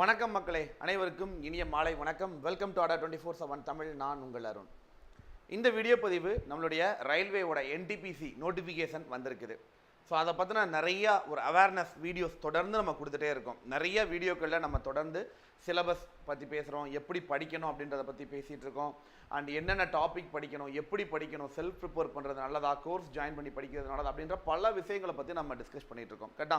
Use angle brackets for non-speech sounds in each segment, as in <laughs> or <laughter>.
வணக்கம் மக்களே அனைவருக்கும் இனிய மாலை வணக்கம். Welcome to Adda twenty four seven Tamil நான் உங்கள் அருண். இந்த வீடியோ பதிவு நம்மளுடைய ரயில்வேவோட என்டிபிசி நோட்டிஃபிகேஷன் வந்திருக்குது. ஸோ அதை பற்றின நிறையா ஒரு அவேர்னஸ் வீடியோஸ் தொடர்ந்து நம்ம கொடுத்துட்டே இருக்கோம். நிறைய வீடியோக்களில் நம்ம தொடர்ந்து சிலபஸ் பற்றி பேசுகிறோம் எப்படி படிக்கணும் அப்படின்றத பற்றி பேசிகிட்டு இருக்கோம். அண்ட் என்னென்ன டாபிக் படிக்கணும் எப்படி படிக்கணும் செல்ஃப் ப்ரிப்பேர் பண்ணுறது நல்லதா கோர்ஸ் ஜாயின் பண்ணி படிக்கிறது நல்லதா அப்படின்ற பல விஷயங்களை பற்றி நம்ம டிஸ்கஸ் பண்ணிகிட்டு இருக்கோம். கரெக்டா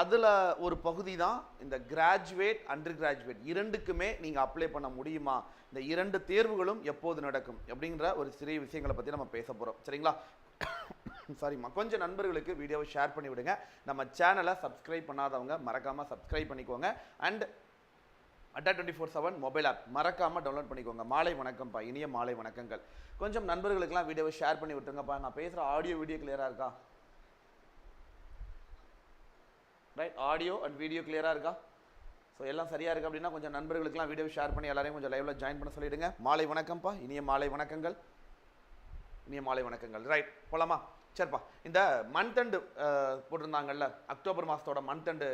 அதில் ஒரு பகுதி தான் இந்த கிராஜுவேட் அண்டர் கிராஜுவேட் இரண்டுக்குமே நீங்கள் அப்ளை பண்ண முடியுமா? இந்த இரண்டு தேர்வுகளும் எப்போது நடக்கும்? அப்படிங்கிற ஒரு சிறிய விஷயங்களை பற்றி நம்ம பேச போகிறோம் சரிங்களா? <coughs> சாரிம்மா கொஞ்சம் நண்பர்களுக்கு வீடியோவை ஷேர் பண்ணி விடுங்க. நம்ம சேனலை சப்ஸ்கிரைப் பண்ணாதவங்க மறக்காமல் சப்ஸ்கிரைப் பண்ணிக்கோங்க. And Adda twenty four seven mobile app மறக்காமல் டவுன்லோட் பண்ணிக்கோங்க. மாலை வணக்கம்ப்பா. இனிய மாலை வணக்கங்கள். கொஞ்சம் நண்பர்களுக்கெல்லாம் வீடியோவை ஷேர் பண்ணி விட்டுருங்கப்பா. நான் பேசுகிற ஆடியோ வீடியோ கிளியராக இருக்கா? ரைட் ஆடியோ அண்ட் வீடியோ கிளியராக இருக்கா? ஸோ எல்லாம் சரியாக இருக்குது அப்படின்னா கொஞ்சம் நண்பர்களுக்கெல்லாம் வீடியோ ஷேர் பண்ணி எல்லாரையும் கொஞ்சம் லைவில் ஜாயின் பண்ண சொல்லிவிடுங்க மாலை வணக்கம்ப்பா. இனிய மாலை வணக்கங்கள். இனிய மாலை வணக்கங்கள். ரைட் போலாமா? சரிப்பா. இந்த மந்த் அண்டு போட்டிருந்தாங்கல்ல அக்டோபர் மாதத்தோட மந்த் அண்டு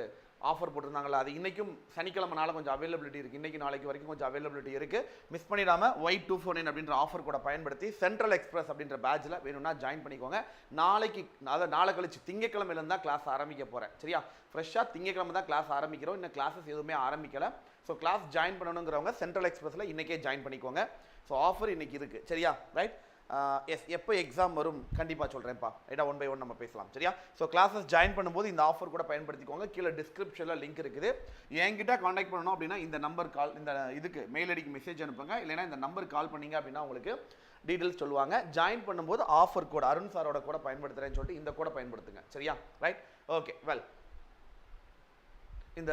ஆஃபர் போட்டிருந்தாங்களா அது இன்றைக்கும் சனிக்கிழமைனால கொஞ்சம் அவைலபிலிட்டி இருக்குது இன்றைக்கி நாளைக்கு வரைக்கும் கொஞ்சம் அவைலபிலிட்டி இருக்குது மிஸ் பண்ணிடாமல் ஒயிட் டூ ஃபோர் நைன் அப்படின்ற ஆஃபர் கூட பயன்படுத்தி சென்ட்ரல் எக்ஸ்பிரஸ் அப்படின்ற பேட்சில் வேணும்னா ஜாயின் பண்ணிக்கோங்க. நாளைக்கு அதாவது நாளை கழிச்சு திங்கக்கிழமையிலேருந்து தான் கிளாஸ் ஆரம்பிக்க போகிறேன் சரியா? ஃப்ரெஷ்ஷாக திங்கக்கிழமை தான் கிளாஸ் ஆரம்பிக்கிறோம். இன்னும் கிளாஸஸ் எதுவுமே ஆரம்பிக்கலை. ஸோ கிளாஸ் ஜாயின் பண்ணணுங்கிறவங்க சென்ட்ரல் எக்ஸ்பிரஸில் இன்றைக்கே ஜாயின் பண்ணிக்கோங்க. ஸோ ஆஃபர் இன்றைக்கி இருக்குது சரியா? ரைட் எஸ் எப்போ எக்ஸாம் வரும் கண்டிப்பாக சொல்கிறேன்ப்பா ரைட்டா ஒன் பை ஒன் நம்ம பேசலாம் சரியா? ஸோ கிளாஸஸ் ஜாயின் பண்ணும்போது இந்த ஆஃபர் கூட பயன்படுத்திக்கோங்க. கீழே டிஸ்கிரிப்ஷனில் லிங்க் இருக்குது. என்கிட்ட காண்டாக்ட் பண்ணணும் அப்படின்னா இந்த நம்பர் கால் இந்த இதுக்கு மெயில் ஐடிக்கு மெசேஜ் அனுப்புங்க. இல்லைன்னா இந்த நம்பர் கால் பண்ணீங்க அப்படின்னா உங்களுக்கு டீட்டெயில்ஸ் சொல்லுவாங்க. ஜாயின் பண்ணும்போது ஆஃபர் கோட் அருண் சாரோட கூட பயன்படுத்துகிறேன்னு சொல்லிட்டு இந்த கூட பயன்படுத்துங்க சரியா? ரைட் ஓகே வெல் இந்த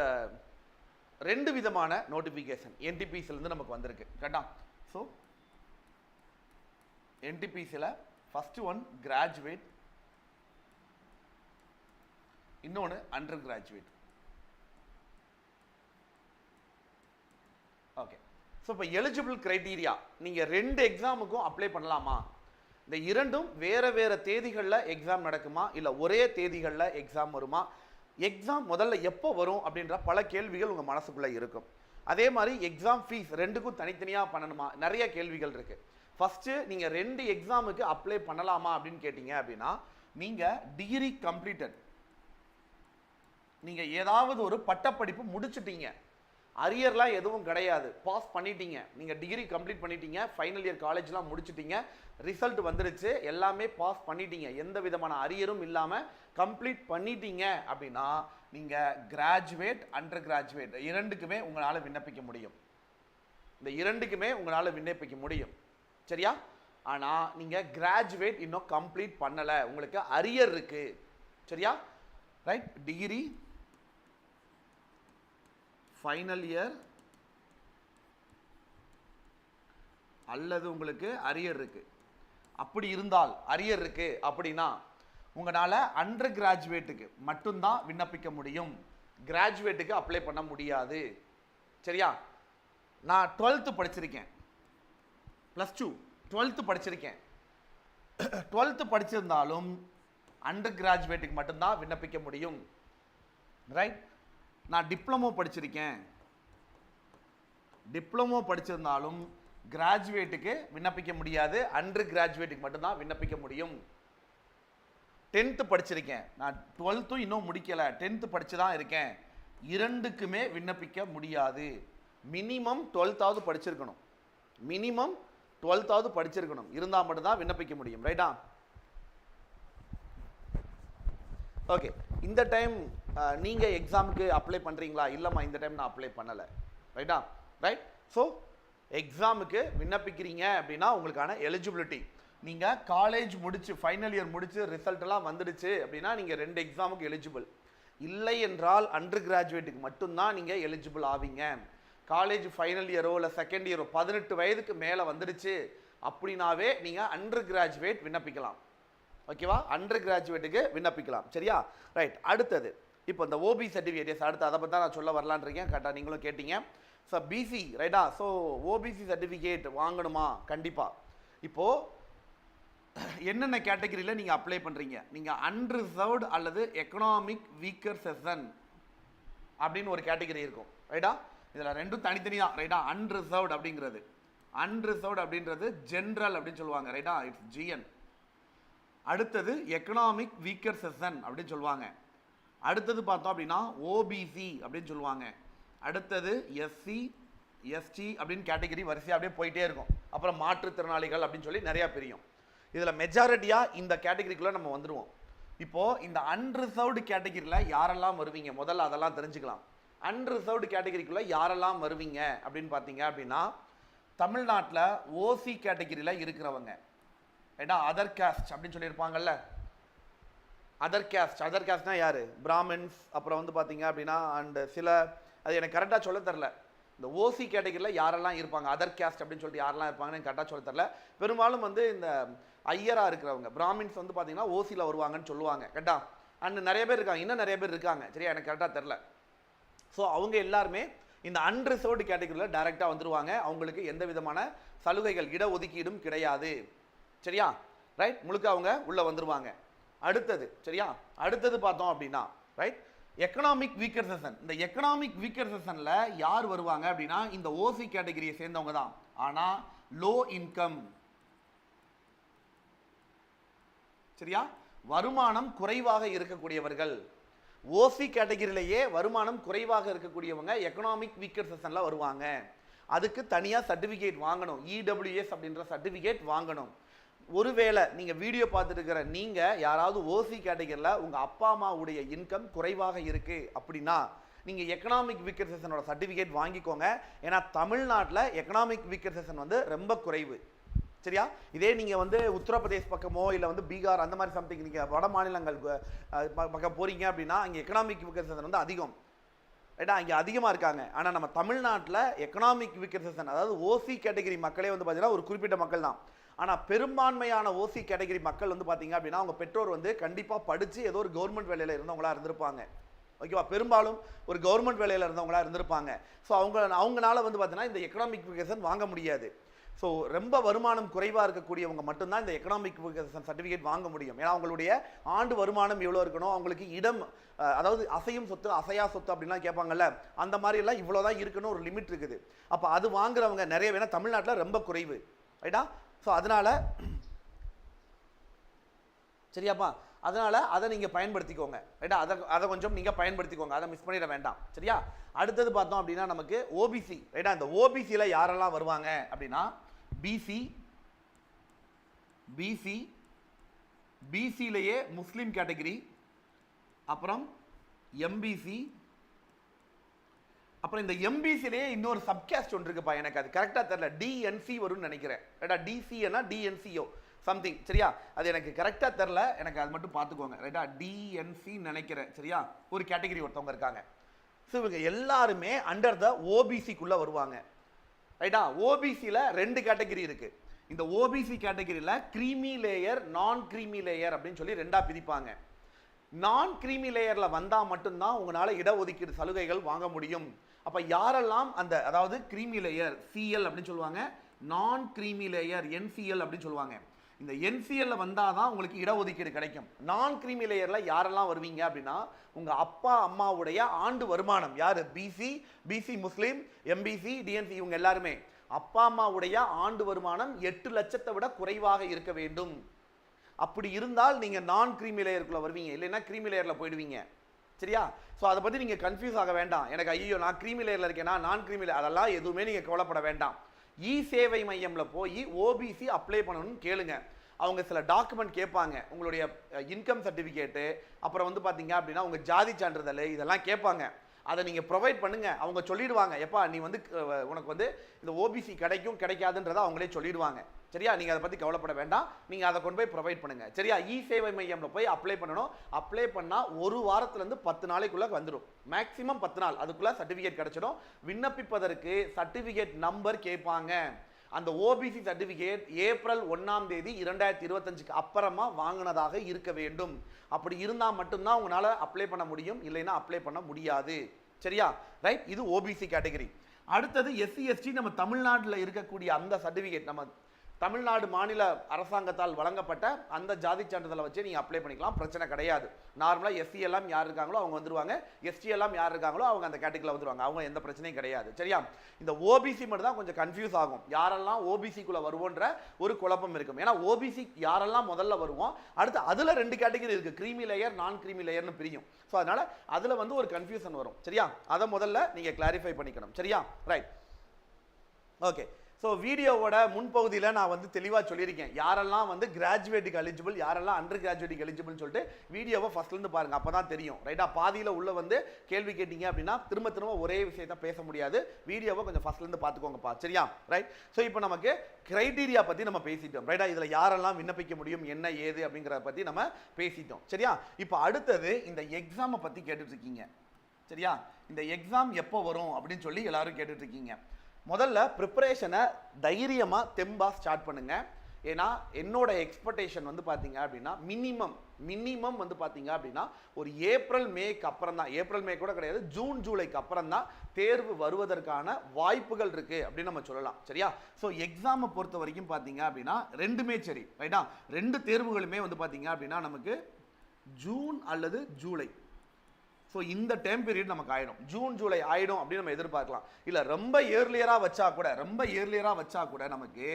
ரெண்டு விதமான நோட்டிஃபிகேஷன் என்டிபிசிலேருந்து நமக்கு வந்திருக்கு. கரெக்டா ஸோ என்டிபிசியில் ஃபஸ்ட்டு ஒன் கிராஜுவேட் இன்னொன்று அண்டர் கிராஜுவேட் ஓகே ஸோ இப்போ எலிஜிபிள் க்ரைட்டீரியா நீங்கள் ரெண்டு எக்ஸாமுக்கும் அப்ளை பண்ணலாமா? இந்த இரண்டும் வேறு வேறு தேதிகளில் எக்ஸாம் நடக்குமா? இல்லை ஒரே தேதிகளில் எக்ஸாம் வருமா? எக்ஸாம் முதல்ல எப்போ வரும் அப்படின்ற பல கேள்விகள் உங்கள் மனசுக்குள்ளே இருக்கும். அதே மாதிரி எக்ஸாம் ஃபீஸ் ரெண்டுக்கும் தனித்தனியாக பண்ணணுமா? நிறைய கேள்விகள் இருக்குது ஃபஸ்ட்டு நீங்கள் ரெண்டு எக்ஸாமுக்கு அப்ளை பண்ணலாமா அப்படின்னு கேட்டிங்க அப்படின்னா நீங்கள் டிகிரி கம்ப்ளீட்டட் நீங்கள் ஏதாவது ஒரு பட்டப்படிப்பு முடிச்சிட்டீங்க. அரியர்லாம் எதுவும் கிடையாது. பாஸ் பண்ணிட்டீங்க. நீங்கள் டிகிரி கம்ப்ளீட் பண்ணிட்டீங்க. ஃபைனல் இயர் காலேஜ்லாம் முடிச்சிட்டீங்க. ரிசல்ட் வந்துருச்சு. எல்லாமே பாஸ் பண்ணிட்டீங்க. எந்த விதமான அரியரும் இல்லாமல் கம்ப்ளீட் பண்ணிட்டீங்க அப்படின்னா நீங்கள் கிராஜுவேட் அண்டர் கிராஜுவேட் இரண்டுக்குமே உங்களால் விண்ணப்பிக்க முடியும். இந்த இரண்டுக்குமே உங்களால் விண்ணப்பிக்க முடியும். சரியா? ஆனால் நீங்கள் கிராஜுவேட் இன்னும் கம்ப்ளீட் பண்ணலை. உங்களுக்கு அரியர் இருக்கு. சரியா? ரைட் டிகிரி ஃபைனல் இயர் அல்லது உங்களுக்கு அரியர் இருக்கு. அப்படி இருந்தால் அரியர் இருக்கு அப்படின்னா உங்களால் அண்டர் கிராஜுவேட்டுக்கு மட்டும்தான் விண்ணப்பிக்க முடியும். கிராஜுவேட்டுக்கு அப்ளை பண்ண முடியாது. சரியா? நான் டுவெல்த்து படிச்சிருக்கேன். ப்ளஸ் டூ டுவெல்த்து படிச்சிருக்கேன். டுவெல்த்து படிச்சிருந்தாலும் அண்டர் கிராஜுவேட்டுக்கு மட்டும்தான் விண்ணப்பிக்க முடியும். ரைட் நான் டிப்ளமோ படிச்சிருக்கேன். டிப்ளமோ படிச்சிருந்தாலும் கிராஜுவேட்டுக்கு விண்ணப்பிக்க முடியாது. அண்டர் கிராஜுவேட்டுக்கு மட்டும்தான் விண்ணப்பிக்க முடியும். டென்த்து படிச்சிருக்கேன். நான் டுவெல்த்தும் இன்னும் முடிக்கலை. டென்த்து படித்து தான் இருக்கேன். இரண்டுக்குமே விண்ணப்பிக்க முடியாது. மினிமம் டுவெல்த்தாவது படிச்சிருக்கணும். மினிமம் டுவெல்த்தாவது படிச்சிருக்கணும். இருந்தால் மட்டும்தான் விண்ணப்பிக்க முடியும். ரைட்டா ஓகே இந்த டைம் நீங்கள் எக்ஸாமுக்கு அப்ளை பண்ணுறீங்களா இல்லைம்மா இந்த டைம் நான் அப்ளை பண்ணலை. ரைட்டா ரைட் ஸோ எக்ஸாமுக்கு விண்ணப்பிக்கிறீங்க அப்படின்னா உங்களுக்கான எலிஜிபிலிட்டி நீங்கள் காலேஜ் முடிச்சு ஃபைனல் இயர் முடிச்சு ரிசல்ட்டெல்லாம் வந்துடுச்சு அப்படின்னா நீங்கள் ரெண்டு எக்ஸாமுக்கு எலிஜிபிள் இல்லை என்றால் அண்டர் கிராஜுவேட்டுக்கு மட்டும்தான் நீங்கள் எலிஜிபிள் ஆவீங்க. காலேஜ் ஃபைனல் இயரோ இல்லை செகண்ட் இயரோ பதினெட்டு வயதுக்கு மேலே வந்துடுச்சு அப்படின்னாவே நீங்கள் அண்டர் கிராஜுவேட் விண்ணப்பிக்கலாம். ஓகேவா? அண்டர் கிராஜுவேட்டுக்கு விண்ணப்பிக்கலாம். சரியா? ரைட் அடுத்தது இப்போ இந்த ஓபி சர்டிஃபிகேட்ஸ் அடுத்து அதை பற்றி தான் நான் சொல்ல வரலான்னு இருக்கேன் கரெக்டாக நீங்களும் கேட்டீங்க. ஸோ பிசி ரைட்டா ஸோ ஓபிசி சர்டிஃபிகேட் வாங்கணுமா? கண்டிப்பாக இப்போது என்னென்ன கேட்டகரியில் நீங்கள் அப்ளை பண்ணுறீங்க நீங்கள் அன்ரிசர்வ்டு அல்லது எக்கனாமிக் வீக்கர் செஷன் அப்படின்னு ஒரு கேட்டகரி இருக்கும். ரைட்டா இதில் ரெண்டும் தனித்தனி தான் ரைட்டா? அன்ரிசர்வ்டு அப்படிங்கிறது. அன்ரிசர்வ்டு அப்படின்றது ஜென்ரல் அப்படின்னு சொல்லுவாங்க ரைட்டா? இட்ஸ் ஜிஎன் அடுத்தது எக்கனாமிக் வீக்கர் செஷன் அப்படின்னு சொல்லுவாங்க. அடுத்தது பார்த்தோம் அப்படின்னா ஓபிசி அப்படின்னு சொல்லுவாங்க. அடுத்தது எஸ்சி எஸ்டி அப்படின்னு கேட்டகரி வரிசையாக அப்படியே போயிட்டே இருக்கும். அப்புறம் மாற்றுத்திறனாளிகள் அப்படின்னு சொல்லி நிறையா பிரியும். இதில் மெஜாரிட்டியாக இந்த கேட்டகரிக்குள்ளே நம்ம வந்துடுவோம் இப்போது இந்த அன்ரிசர்வ்டு கேட்டகரியில் யாரெல்லாம் வருவீங்க? முதல்ல அதெல்லாம் தெரிஞ்சுக்கலாம். அன்ரிசர்வ்டு கேட்டகரிக்குள்ளே யாரெல்லாம் வருவீங்க அப்படின்னு பார்த்தீங்க அப்படின்னா தமிழ்நாட்டில் ஓசி கேட்டகரியில் இருக்கிறவங்க. ஏன்னா அதர் கேஸ்ட் அப்படின்னு சொல்லியிருப்பாங்கல்ல? அதர் கேஸ்ட் அதர் கேஸ்ட்னா யார்? பிராமின்ஸ் அப்புறம் வந்து பார்த்தீங்க அப்படின்னா அண்டு சில அது எனக்கு கரெக்டாக சொல்ல தெரில. இந்த ஓசி கேட்டகரியில் யாரெல்லாம் இருப்பாங்க? அதர் கேஸ்ட் அப்படின்னு சொல்லிட்டு யாரெல்லாம் இருப்பாங்கன்னு எனக்கு கரெக்டாக சொல்ல தெரில. பெரும்பாலும் வந்து இந்த ஐயராக இருக்கிறவங்க பிராமின்ஸ் வந்து பார்த்தீங்கன்னா ஓசியில் வருவாங்கன்னு சொல்லுவாங்க. கரெக்டாக அண்ட் நிறைய பேர் இருக்காங்க. இன்னும் நிறைய பேர் இருக்காங்க. சரியா? எனக்கு கரெக்டாக தெரில. ஸோ அவங்க எல்லாருமே இந்த அன்ரிசர்வ்டு கேட்டகரியில் டைரெக்டாக வந்துடுவாங்க அவங்களுக்கு எந்த விதமான சலுகைகள் இட ஒதுக்கீடும் கிடையாது. சரியா? ரைட் முழுக்க அவங்க உள்ளே வந்துருவாங்க. அடுத்தது சரியா? அடுத்தது பார்த்தோம் அப்படின்னா ரைட் எக்கனாமிக் வீக்கர் செஷன் இந்த எக்கனாமிக் வீக்கர் செஷனில் யார் வருவாங்க அப்படின்னா இந்த ஓசி கேட்டகரியை சேர்ந்தவங்க தான். ஆனால் லோ இன்கம் சரியா? வருமானம் குறைவாக இருக்கக்கூடியவர்கள். ஓசி கேட்டகிரிலேயே வருமானம் குறைவாக இருக்கக்கூடியவங்க எக்கனாமிக் வீக்கர் செஷனில் வருவாங்க. அதுக்கு தனியாக சர்டிஃபிகேட் வாங்கணும். இடபிள்யூஎஸ் அப்படின்ற சர்டிஃபிகேட் வாங்கணும். ஒருவேளை நீங்கள் வீடியோ பார்த்துருக்கிற நீங்கள் யாராவது ஓசி கேட்டகரியில் உங்கள் அப்பா அம்மாவுடைய இன்கம் குறைவாக இருக்குது அப்படின்னா நீங்கள் எக்கனாமிக் வீக்கர் செஷனோட சர்டிஃபிகேட் வாங்கிக்கோங்க. ஏன்னா தமிழ்நாட்டில் எக்கனாமிக் வீக்கர் செஷன் வந்து ரொம்ப குறைவு. சரியா? இதே நீங்கள் வந்து உத்தரப்பிரதேஷ் பக்கமோ இல்லை வந்து பீகார் அந்த மாதிரி சம்திங் நீங்கள் வட மாநிலங்கள் பக்கம் போகிறீங்க அப்படின்னா அங்கே எக்கனாமிக் விகசனம் வந்து அதிகம். ரைட்டா இங்கே அதிகமாக இருக்காங்க. ஆனால் நம்ம தமிழ்நாட்டில் எக்கனாமிக் விகசன் அதாவது ஓசி கேட்டகரி மக்களே வந்து பார்த்தீங்கன்னா ஒரு குறிப்பிட்ட மக்கள் தான். ஆனால் பெரும்பான்மையான ஓசி கேட்டகரி மக்கள் வந்து பார்த்தீங்க அப்படின்னா அவங்க பெற்றோர் வந்து கண்டிப்பாக படித்து ஏதோ ஒரு கவர்மெண்ட் வேலையில் இருந்தவங்களா இருந்திருப்பாங்க. ஓகேவா பெரும்பாலும் ஒரு கவர்மெண்ட் வேலையில் இருந்தவங்களா இருந்திருப்பாங்க. ஸோ அவங்க அவங்களால வந்து பார்த்தீங்கன்னா இந்த எக்கனாமிக் விகசன் வாங்க முடியாது. ஸோ ரொம்ப வருமானம் குறைவாக இருக்கக்கூடியவங்க மட்டும்தான் இந்த எக்கனாமிக் சர்டிஃபிகேட் வாங்க முடியும். ஏன்னா அவங்களுடைய ஆண்டு வருமானம் எவ்வளோ இருக்கணும்? அவங்களுக்கு இடம் அதாவது அசையும் சொத்து அசையா சொத்து அப்படின்லாம் கேட்பாங்கல்ல அந்த மாதிரி எல்லாம் இவ்வளோ தான் இருக்கணும் ஒரு லிமிட் இருக்குது. அப்போ அது வாங்குறவங்க நிறைய வேணா தமிழ்நாட்டில் ரொம்ப குறைவு. ரைட்டா ஸோ அதனால சரியாப்பா? அதனால் அதை நீங்கள் பயன்படுத்திக்கோங்க. ரைட்டா அதை அதை கொஞ்சம் நீங்கள் பயன்படுத்திக்கோங்க. அதை மிஸ் பண்ணிட வேண்டாம். சரியா? அடுத்தது பார்த்தோம் அப்படின்னா நமக்கு ஓபிசி ரைட்டா இந்த ஓபிசியில் யாரெல்லாம் வருவாங்க அப்படின்னா பிசி பிசி பிசியிலேயே முஸ்லீம் கேட்டகரி அப்புறம் எம்பிசி அப்புறம் இந்த எம்பிசிலேயே இன்னொரு சப்கேஸ்ட் ஒன்று இருக்குப்பா எனக்கு அது கரெக்டாக தெரில டிஎன்சி வரும்னு நினைக்கிறேன். ரைட்டா டிசிஎன்னா டிஎன்சிஓ சம்திங் சரியா? அது எனக்கு கரெக்டாக தெரில எனக்கு அது மட்டும் பார்த்துக்கோங்க. ரைட்டா டிஎன்சி நினைக்கிறேன் சரியா? ஒரு கேட்டகரி ஒருத்தவங்க இருக்காங்க. ஸோ இவங்க எல்லாருமே அண்டர் த ஓபிசிக்குள்ளே வருவாங்க. ரைட்டா? ஓபிசியில் ரெண்டு கேட்டகரி இருக்கு. இந்த ஓபிசி கேட்டகரியில் creamy layer non creamy layer அப்படின்னு சொல்லி ரெண்டாக பிரிப்பாங்க. நான் கிரீமி லேயரில் வந்தால் மட்டும்தான் உங்களால் இடஒதுக்கீடு சலுகைகள் வாங்க முடியும். அப்போ யாரெல்லாம் அந்த அதாவது கிரீமி லேயர் சிஎல் அப்படின்னு சொல்லுவாங்க. நான் கிரீமி லேயர் என்சிஎல் அப்படின்னு சொல்லுவாங்க. இந்த என்சிஎல்ல வந்தாதான் உங்களுக்கு இடஒதுக்கீடு கிடைக்கும். நான் கிரீமி லேயர்ல யாரெல்லாம் வருவீங்க அப்படின்னா உங்க அப்பா அம்மாவுடைய ஆண்டு வருமானம். யாரு? BC BC Muslim MBC DNC இவங்க எல்லாருமே. அப்பா அம்மாவுடைய ஆண்டு வருமானம் எட்டு லட்சத்தை விட குறைவாக இருக்க வேண்டும். அப்படி இருந்தால் நீங்க நான் கிரீமி லேயருக்குள்ள வருவீங்க. இல்லைன்னா கிரீமி லேயர்ல போயிடுவீங்க. சரியா? ஸோ அதை பத்தி நீங்க கன்ஃபியூஸ் ஆக வேண்டாம். எனக்கு ஐயோ நான் கிரீமி லேயர்ல இருக்கேனா? நான் கிரீமி லேயர் அதெல்லாம் எதுவுமே நீங்க கவலைப்பட வேண்டாம். இ சேவை மையம்ல போய் ஓபிசி அப்ளை பண்ணணும்னு கேளுங்க. அவங்க சில டாக்குமெண்ட் கேட்பாங்க. உங்களுடைய இன்கம் சர்டிஃபிகேட்டு அப்புறம் வந்து பார்த்தீங்க அப்படின்னா உங்கள் ஜாதி சான்றிதழ் இதெல்லாம் கேட்பாங்க. அதை நீங்கள் ப்ரொவைட் பண்ணுங்கள் அவங்க சொல்லிடுவாங்க. எப்பா நீ வந்து உனக்கு வந்து இந்த ஓபிசி கிடைக்கும் கிடைக்காதுன்றதை அவங்களே சொல்லிடுவாங்க. சரியா? நீங்கள் அதை பற்றி கவலைப்பட வேண்டாம். நீங்கள் அதை கொண்டு போய் ப்ரொவைட் பண்ணுங்கள் சரியா? இ சேவை மையமில் போய் அப்ளை பண்ணணும். அப்ளை பண்ணால் ஒரு வாரத்துலேருந்து பத்து நாளைக்குள்ளே வந்துடும் மேக்ஸிமம் பத்து நாள். அதுக்குள்ளே சர்டிஃபிகேட் கிடைச்சிடும். விண்ணப்பிப்பதற்கு சர்டிஃபிகேட் நம்பர் கேட்பாங்க. அந்த ஓபிசி சர்டிஃபிகேட் ஏப்ரல் ஒன்றாம் தேதி இரண்டாயிரத்தி இருபத்தஞ்சுக்கு அப்புறமா வாங்கினதாக இருக்க வேண்டும். அப்படி இருந்தால் மட்டும்தான் உங்களால் அப்ளை பண்ண முடியும். இல்லைன்னா அப்ளை பண்ண முடியாது. சரியா? ரைட் இது ஓபிசி கேட்டகரி அடுத்தது எஸ்சி எஸ்டி நம்ம தமிழ்நாட்டில் இருக்கக்கூடிய அந்த சர்டிஃபிகேட் நம்ம தமிழ்நாடு மாநில அரசாங்கத்தால் வழங்கப்பட்ட அந்த ஜாதி சான்றிதழை வச்சு நீங்கள் அப்ளை பண்ணிக்கலாம். பிரச்சனை கிடையாது. நார்மலாக எஸ்சி எல்லாம் யார் இருக்காங்களோ அவங்க வந்துருவாங்க. எஸ்டி எல்லாம் யார் இருக்காங்களோ அவங்க அந்த கேட்டகரியில் வந்துருவாங்க. அவங்க எந்த பிரச்சனையும் கிடையாது. சரியா? இந்த ஓபிசி மட்டும் தான் கொஞ்சம் கன்ஃபியூஸ் ஆகும். யாரெல்லாம் ஓபிசிக்குள்ளே வருவோன்ற ஒரு குழப்பம் இருக்கும். ஏன்னா ஓபிசி யாரெல்லாம் முதல்ல வருவோம் அடுத்து அதில் ரெண்டு கேட்டகரி இருக்குது க்ரீமி லேயர் நான் கிரீமி லேயர்னு பிரியும். ஸோ அதனால் அதில் வந்து ஒரு கன்ஃபியூஷன் வரும். சரியா? அதை முதல்ல நீங்கள் கிளாரிஃபை பண்ணிக்கணும். சரியா? ரைட் ஓகே ஸோ வீடியோவோட முன்பகுதியில் நான் வந்து தெளிவாக சொல்லியிருக்கேன். யாரெல்லாம் வந்து கிராஜுவேட்டுக்கு எலிஜிபிள் யாரெல்லாம் அண்டர் கிராஜுவேட்டுக்கு எலிஜிபிள்னு சொல்லிட்டு வீடியோவை ஃபஸ்ட்லேருந்து பாருங்கள் அப்போ தான் தெரியும். ரைட்டாக பாதியில் உள்ள வந்து கேள்வி கேட்டீங்க அப்படின்னா திரும்ப திரும்ப ஒரே விஷயத்தை பேச முடியாது. வீடியோவை கொஞ்சம் ஃபஸ்ட்லேருந்து பார்த்துக்கோங்கப்பா சரியா? ரைட் ஸோ இப்போ நமக்கு கிரைட்டீரியா பற்றி நம்ம பேசிட்டோம். ரைட்டா இதில் யாரெல்லாம் விண்ணப்பிக்க முடியும் என்ன ஏது அப்படிங்கிறத பற்றி நம்ம பேசிட்டோம். சரியா? இப்போ அடுத்தது இந்த எக்ஸாமை பற்றி கேட்டுட்ருக்கீங்க சரியா? இந்த எக்ஸாம் எப்போ வரும் அப்படின்னு சொல்லி எல்லாரும் கேட்டுட்டு இருக்கீங்க. முதல்ல ப்ரிப்பரேஷனை தைரியமாக தெம்பாக ஸ்டார்ட் பண்ணுங்கள் ஏன்னா என்னோட எக்ஸ்பெக்டேஷன் வந்து பார்த்தீங்க அப்படின்னா மினிமம் மினிமம் வந்து பார்த்தீங்க அப்படின்னா ஒரு ஏப்ரல் மேக்கு அப்புறம் தான். ஏப்ரல் மே கூட கிடையாது ஜூன் ஜூலைக்கு அப்புறம் தான் தேர்வு வருவதற்கான வாய்ப்புகள் இருக்குது அப்படின்னு நம்ம சொல்லலாம். சரியா? ஸோ எக்ஸாமை பொறுத்த வரைக்கும் பார்த்தீங்க அப்படின்னா ரெண்டுமே சரி ரைட்டா ரெண்டு தேர்வுகளுமே வந்து பார்த்தீங்க அப்படின்னா நமக்கு ஜூன் அல்லது ஜூலை ஸோ இந்த டைம் பீரியட் நமக்கு ஆயிடும். ஜூன் ஜூலை ஆயிடும் அப்படின்னு நம்ம எதிர்பார்க்கலாம். இல்லை ரொம்ப இயர்லியராக வச்சா கூட ரொம்ப இயர்லியராக வச்சா கூட நமக்கு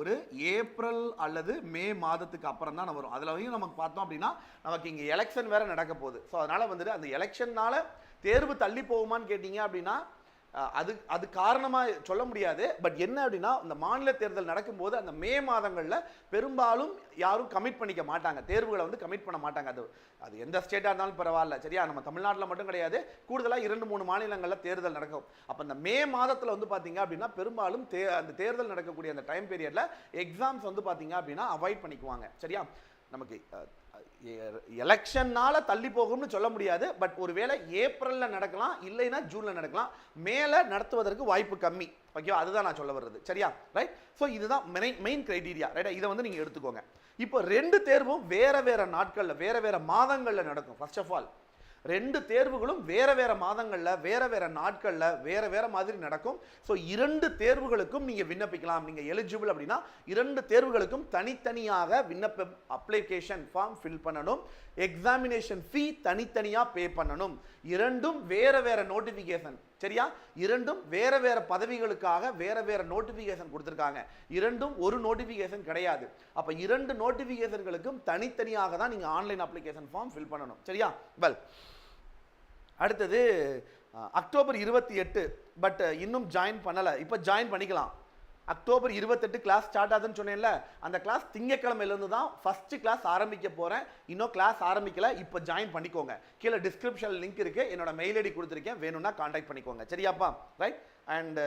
ஒரு ஏப்ரல் அல்லது மே மாதத்துக்கு அப்புறம் தான் வரும். அதில் வந்து நமக்கு பார்த்தோம் அப்படின்னா நமக்கு இங்கே எலெக்ஷன் வேறு நடக்க போகுது. ஸோ அதனால் வந்துட்டு அந்த எலெக்ஷன்னால் தேர்வு தள்ளி போகுமான்னு கேட்டிங்க அப்படின்னா அது அது காரணமாக சொல்ல முடியாது. பட் என்ன அப்படின்னா இந்த மாநில தேர்தல் நடக்கும்போது அந்த மே மாதங்களில் பெரும்பாலும் யாரும் கமிட் பண்ணிக்க மாட்டாங்க. தேர்வுகளை வந்து கமிட் பண்ண மாட்டாங்க. அது அது எந்த ஸ்டேட்டாக இருந்தாலும் பரவாயில்ல. சரியா? நம்ம தமிழ்நாட்டில் மட்டும் கிடையாது. கூடுதலாக இரண்டு மூணு மாநிலங்களில் தேர்தல் நடக்கும். அப்போ இந்த மே மாதத்தில் வந்து பார்த்தீங்க அப்படின்னா பெரும்பாலும் தே அந்த தேர்தல் நடக்கக்கூடிய அந்த டைம் பீரியடில் எக்ஸாம்ஸ் வந்து பார்த்தீங்க அப்படின்னா அவாய்ட் பண்ணிக்குவாங்க. சரியா? நமக்கு எலெக்ஷன்னால் தள்ளி போகும்னு சொல்ல முடியாது. பட் ஒருவேளை ஏப்ரலில் நடக்கலாம் இல்லைன்னா ஜூனில் நடக்கலாம். மேலே நடத்துவதற்கு வாய்ப்பு கம்மி. ஓகேவா அதுதான் நான் சொல்ல வர்றது. சரியா? ரைட் ஸோ இதுதான் மெயின் மெயின் கிரைட்டீரியா ரைட்டா இதை வந்து நீங்கள் எடுத்துக்கோங்க. இப்போ ரெண்டு தேர்வும் வேறு வேறு நாட்களில் வேறு வேறு மாதங்களில் நடக்கும். ஃபர்ஸ்ட் ஆஃப் ஆல் ரெண்டு தேர்வுகளும் வேற வேற மாதங்களில் வேற வேற நாட்களில் வேற வேற மாதிரி நடக்கும். ஸோ இரண்டு தேர்வுகளுக்கும் நீங்கள் விண்ணப்பிக்கலாம். நீங்கள் எலிஜிபிள் அப்படின்னா இரண்டு தேர்வுகளுக்கும் தனித்தனியாக விண்ணப்ப அப்ளிகேஷன் ஃபார்ம் ஃபில் பண்ணணும். எக்ஸாமினேஷன் ஃபீ தனித்தனியாக பே பண்ணணும். இரண்டும் வேற வேற நோட்டிஃபிகேஷன் சரியா? இரண்டும் வேற வேற பதவிகளுக்காக வேற வேற நோட்டிஃபிகேஷன் கொடுத்துருக்காங்க. இரண்டும் ஒரு நோட்டிஃபிகேஷன் கிடையாது. அப்போ இரண்டு நோட்டிஃபிகேஷன்களுக்கும் தனித்தனியாக தான் நீங்கள் ஆன்லைன் அப்ளிகேஷன் ஃபார்ம் ஃபில் பண்ணணும். சரியா? வெல் அடுத்தது அக்டோபர் இருபத்தி எட்டு பட் இன்னும் ஜாயின் பண்ணலை. இப்போ ஜாயின் பண்ணிக்கலாம். அக்டோபர் இருபத்தெட்டு கிளாஸ் ஸ்டார்ட் ஆகுதுன்னு சொன்னேன்ல அந்த கிளாஸ் திங்கக்கிழமையிலேருந்து தான் ஃபஸ்ட்டு கிளாஸ் ஆரம்பிக்க போகிறேன் இன்னும் கிளாஸ் ஆரம்பிக்கல இப்போ ஜாயின் பண்ணிக்கோங்க. கீழே டிஸ்கிரிப்ஷன் லிங்க் இருக்குது என்னோட மெயில் ஐடி கொடுத்துருக்கேன். வேணும்னா காண்டாக்ட் பண்ணிக்கோங்க. சரியாப்பா? Right and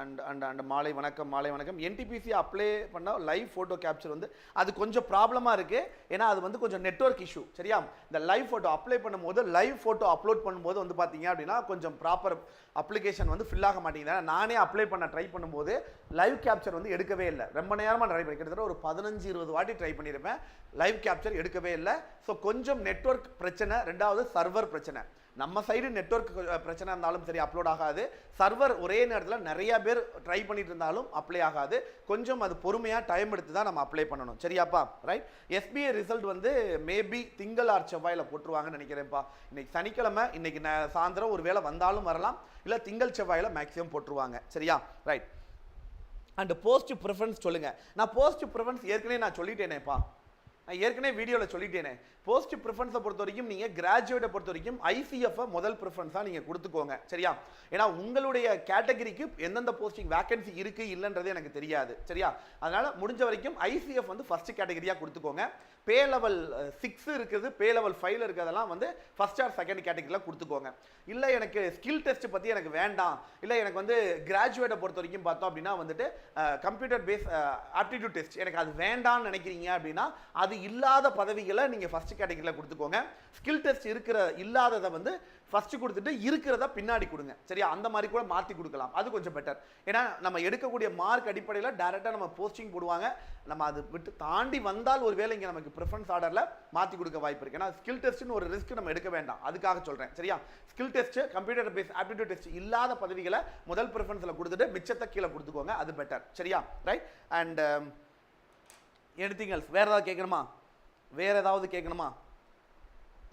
and and and மாலை வணக்கம் மாலை வணக்கம். என்டிபிசி அப்ளை பண்ணால் லைவ் ஃபோட்டோ கேப்சர் வந்து அது கொஞ்சம் ப்ராப்ளமாக இருக்குது ஏன்னா அது வந்து கொஞ்சம் நெட்வொர்க் இஷ்யூ சரியா? இந்த லைவ் ஃபோட்டோ அப்ளை பண்ணும்போது லைவ் ஃபோட்டோ அப்லோட் பண்ணும்போது வந்து பார்த்தீங்க அப்படின்னா கொஞ்சம் ப்ராப்பர் அப்ளிகேஷன் வந்து ஃபில் ஆக மாட்டேங்குது. நானே அப்ளை பண்ண ட்ரை பண்ணும்போது லைவ் கேப்சர் வந்து எடுக்கவே இல்லை. ரொம்ப நேரமாக ட்ரை பண்ணி கிட்டத்தட்ட ஒரு பதினஞ்சு இருபது வாட்டி ட்ரை பண்ணியிருப்பேன் லைவ் கேப்சர் எடுக்கவே இல்லை. ஸோ கொஞ்சம் நெட்வொர்க் பிரச்சனை. ரெண்டாவது சர்வர் பிரச்சனை. நம்ம சைடு நெட்வொர்க் பிரச்சனை இருந்தாலும் சரி அப்லோட் ஆகாது. சர்வர் ஒரே நேரத்தில் நிறைய பேர் ட்ரை பண்ணிட்டு இருந்தாலும் அப்ளை ஆகாது. கொஞ்சம் அது பொறுமையாக டைம் எடுத்து தான் நம்ம அப்ளை பண்ணணும். சரியாப்பா? ரைட் எஸ்பிஐ ரிசல்ட் வந்து மேபி திங்கள் ஆர் செவ்வாயில் போட்டுருவாங்கன்னு நினைக்கிறேன்ப்பா. இன்னைக்கு சனிக்கிழமை இன்னைக்கு சாயந்தரம் ஒரு வேளை வந்தாலும் வரலாம். இல்லை திங்கள் செவ்வாயில் மேக்ஸிமம் போட்டுருவாங்க. சரியா? ரைட் அண்ட் போஸ்ட் ப்ரிஃபரன்ஸ் சொல்லுங்கள் நான் போஸ்ட் ப்ரிஃபரன்ஸ் ஏற்கனவே நான் சொல்லிட்டேனேப்பா. நான் ஏற்கனவே வீடியோவில் சொல்லிட்டேனே. போஸ்ட் ப்ரிஃபரன்ஸை பொறுத்த வரைக்கும் நீங்கள் கிராஜுவேட்டை பொறுத்த வரைக்கும் ஐசிஎஃப்ஐ முதல் ப்ரிஃபரன்ஸாக நீங்கள் கொடுத்துக்கோங்க. சரியா? ஏன்னா உங்களுடைய கேட்டகரிக்கு எந்தெந்த போஸ்டிங் வேகன்சி இருக்கு இல்லைன்றது எனக்கு தெரியாது. சரியா? அதனால முடிஞ்ச வரைக்கும் ஐசிஎஃப் வந்து ஃபர்ஸ்ட் கேட்டகரியாக கொடுத்துக்கோங்க. பே லெவல் சிக்ஸ் இருக்குது பே லெவல் ஃபைவ்ல இருக்கிறதெல்லாம் வந்து ஃபர்ஸ்ட் ஆர் செகண்ட் கேட்டகரியில் கொடுத்துக்கோங்க. இல்லை எனக்கு ஸ்கில் டெஸ்ட் பற்றி எனக்கு வேண்டாம். இல்லை எனக்கு வந்து கிராஜுவேட்டை பொறுத்த வரைக்கும் பார்த்தோம் அப்படின்னா வந்துட்டு கம்ப்யூட்டர் பேஸ் ஆப்டிடியூட் டெஸ்ட் எனக்கு அது வேண்டாம்னு நினைக்கிறீங்க அப்படின்னா அது இல்லாத பதவிகளை நீங்கள் ஃபஸ்ட் ஃபஸ்ட்டு கேட்டகரியில் கொடுத்துக்கோங்க. ஸ்கில் டெஸ்ட் இருக்கிற இல்லாததை வந்து ஃபஸ்ட்டு கொடுத்துட்டு இருக்கிறத பின்னாடி கொடுங்க. சரியா? அந்த மாதிரி கூட மாற்றி கொடுக்கலாம். அது கொஞ்சம் பெட்டர் ஏன்னா நம்ம எடுக்கக்கூடிய மார்க் அடிப்படையில் டேரெக்டாக நம்ம போஸ்டிங் போடுவாங்க. நம்ம அது விட்டு தாண்டி வந்தால் ஒரு வேலை இங்கே நமக்கு ப்ரிஃபரன்ஸ் ஆர்டரில் மாற்றி கொடுக்க வாய்ப்பு இருக்கு. ஏன்னா ஸ்கில் டெஸ்ட்னு ஒரு ரிஸ்க் நம்ம எடுக்க வேண்டாம். அதுக்காக சொல்கிறேன் சரியா? Skill test computer base aptitude test இல்லாத பதவிகளை முதல் ப்ரிஃபரன்ஸில் கொடுத்துட்டு மிச்சத்தை கீழே கொடுத்துக்கோங்க. அது பெட்டர் சரியா? ரைட் அண்ட் எனிதிங் எல்ஸ் வேறு ஏதாவது கேட்கணுமா? வேறு ஏதாவது கேட்கணுமா?